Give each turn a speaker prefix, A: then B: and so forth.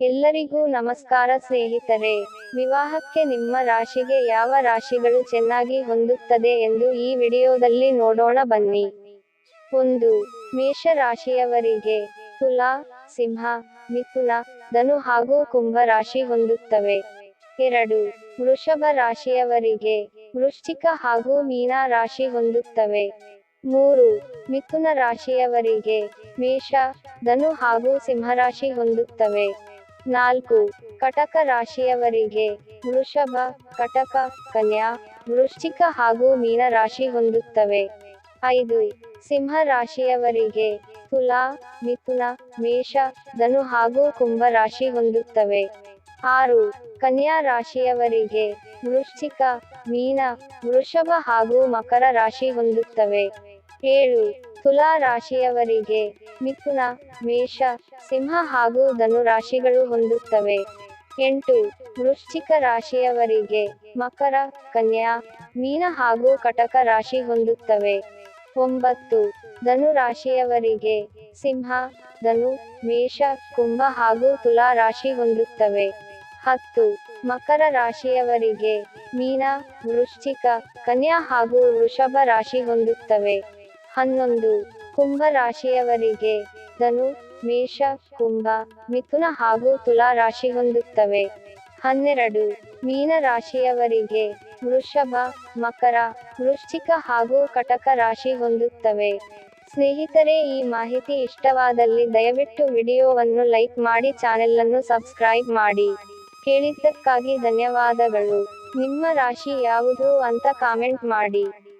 A: ಎಲ್ಲರಿಗೂ ನಮಸ್ಕಾರ ಸ್ನೇಹಿತರೆ. ವಿವಾಹಕ್ಕೆ ನಿಮ್ಮ ರಾಶಿಗೆ ಯಾವ ರಾಶಿಗಳು ಚೆನ್ನಾಗಿ ಹೊಂದುತ್ತದೆ ಎಂದು ಈ ವಿಡಿಯೋದಲ್ಲಿ ನೋಡೋಣ ಬನ್ನಿ. ಒಂದು ಮೇಷ ರಾಶಿಯವರಿಗೆ ತುಲಾ, ಸಿಂಹ, ಮಿಥುನ, ಧನು ಹಾಗೂ ಕುಂಭ ರಾಶಿ ಹೊಂದುತ್ತವೆ. ಎರಡು, ವೃಷಭ ರಾಶಿಯವರಿಗೆ ವೃಶ್ಚಿಕ ಹಾಗೂ ಮೀನ ರಾಶಿ ಹೊಂದುತ್ತವೆ. ಮೂರು, ಮಿಥುನ ರಾಶಿಯವರಿಗೆ ಮೇಷ, ಧನು ಹಾಗೂ ಸಿಂಹರಾಶಿ ಹೊಂದುತ್ತವೆ. ನಾಲ್ಕು, ಕಟಕ ರಾಶಿಯವರಿಗೆ ವೃಷಭ, ಕಟಕ, ಕನ್ಯಾ, ವೃಶ್ಚಿಕ ಹಾಗೂ ಮೀನ ರಾಶಿ ಹೊಂದುತ್ತವೆ. ಐದು, ಸಿಂಹ ರಾಶಿಯವರಿಗೆ ತುಲಾ, ಮಿಥುನ, ಮೇಷ, ಧನು ಹಾಗೂ ಕುಂಭ ರಾಶಿ ಹೊಂದುತ್ತವೆ. ಆರು, ಕನ್ಯಾ ರಾಶಿಯವರಿಗೆ ವೃಶ್ಚಿಕ, ಮೀನ, ವೃಷಭ ಹಾಗೂ ಮಕರ ರಾಶಿ ಹೊಂದುತ್ತವೆ. ಏಳು ತುಲಾ ರಾಶಿಯವರಿಗೆ ಮಿಥುನ, ಮೇಷ, ಸಿಂಹ ಹಾಗೂ ಧನು ರಾಶಿಗಳು ಹೊಂದುತ್ತವೆ. ಎಂಟು, ವೃಶ್ಚಿಕ ರಾಶಿಯವರಿಗೆ ಮಕರ, ಕನ್ಯಾ, ಮೀನ ಹಾಗೂ ಕಟಕ ರಾಶಿ ಹೊಂದುತ್ತವೆ. ಒಂಬತ್ತು, ಧನು ರಾಶಿಯವರಿಗೆ ಸಿಂಹ, ಧನು, ಮೇಷ, ಕುಂಭ ಹಾಗೂ ತುಲಾ ರಾಶಿ ಹೊಂದುತ್ತವೆ. ಹತ್ತು, ಮಕರ ರಾಶಿಯವರಿಗೆ ಮೀನ, ವೃಶ್ಚಿಕ, ಕನ್ಯಾ ಹಾಗೂ ವೃಷಭ ರಾಶಿ ಹೊಂದುತ್ತವೆ. ಹನ್ನೊಂದು. ಕುಂಭ ರಾಶಿಯವರಿಗೆ ಧನು, ಮೇಷ, ಕುಂಭ, ಮಿಥುನ ಹಾಗೂ ತುಲಾ ರಾಶಿ ಹೊಂದುತ್ತವೆ. ಹನ್ನೆರಡು. ಮೀನ ರಾಶಿಯವರಿಗೆ ವೃಷಭ, ಮಕರ, ವೃಶ್ಚಿಕ ಹಾಗೂ ಕಟಕ ರಾಶಿ ಹೊಂದುತ್ತವೆ. ಸ್ನೇಹಿತರೆ, ಈ ಮಾಹಿತಿ ಇಷ್ಟವಾದಲ್ಲಿ ದಯವಿಟ್ಟು ವಿಡಿಯೋವನ್ನು ಲೈಕ್ ಮಾಡಿ ಚಾನೆಲ್ ಸಬ್ಸ್ಕ್ರೈಬ್ ಮಾಡಿ. ಕೇಳಿದ್ದಕ್ಕಾಗಿ ಧನ್ಯವಾದಗಳು. ನಿಮ್ಮ ರಾಶಿ ಯಾವುದು ಅಂತ ಕಾಮೆಂಟ್ ಮಾಡಿ.